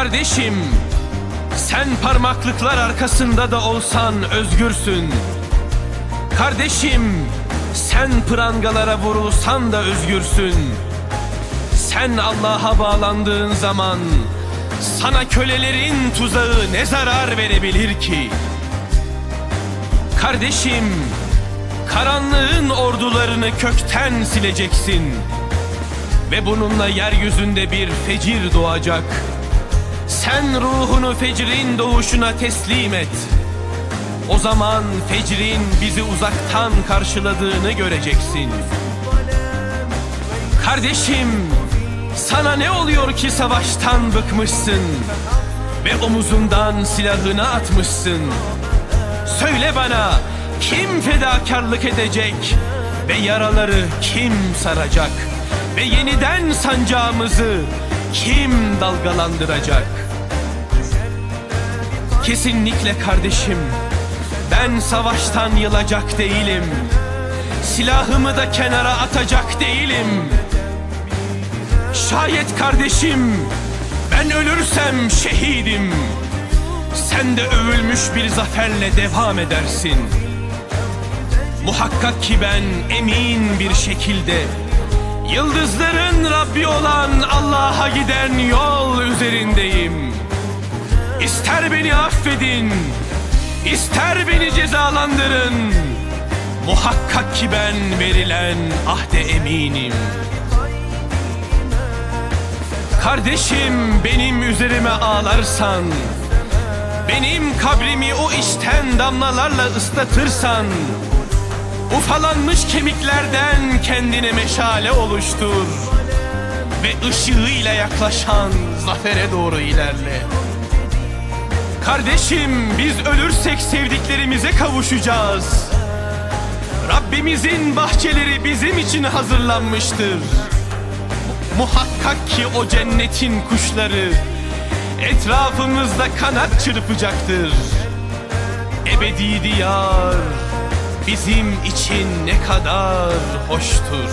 Kardeşim, sen parmaklıklar arkasında da olsan özgürsün. Kardeşim, sen prangalara vurulsan da özgürsün. Sen Allah'a bağlandığın zaman sana kölelerin tuzağı ne zarar verebilir ki? Kardeşim, karanlığın ordularını kökten sileceksin. Ve bununla yeryüzünde bir fecir doğacak. Sen ruhunu fecrin doğuşuna teslim et. O zaman fecrin bizi uzaktan karşıladığını göreceksin. Kardeşim, sana ne oluyor ki savaştan bıkmışsın ve omuzundan silahını atmışsın? Söyle bana, kim fedakarlık edecek ve yaraları kim saracak ve yeniden sancağımızı kim dalgalandıracak? Kesinlikle kardeşim, ben savaştan yılacak değilim. Silahımı da kenara atacak değilim. Şayet kardeşim ben ölürsem şehidim. Sen de övülmüş bir zaferle devam edersin. Muhakkak ki ben emin bir şekilde Yıldızların Rabbi olan Allah'a giden yol üzerindeyim. İster beni affedin, ister beni cezalandırın. Muhakkak ki ben verilen ahde eminim. Kardeşim benim üzerime ağlarsan Benim kabrimi o işten damlalarla ıslatırsan Ufalanmış kemiklerden kendine meşale oluştur Ve ışığıyla yaklaşan zafere doğru ilerle. Kardeşim biz ölürsek sevdiklerimize kavuşacağız. Rabbimizin bahçeleri bizim için hazırlanmıştır. Muhakkak ki o cennetin kuşları etrafımızda kanat çırpacaktır. Ebedi diyar bizim için ne kadar hoştur.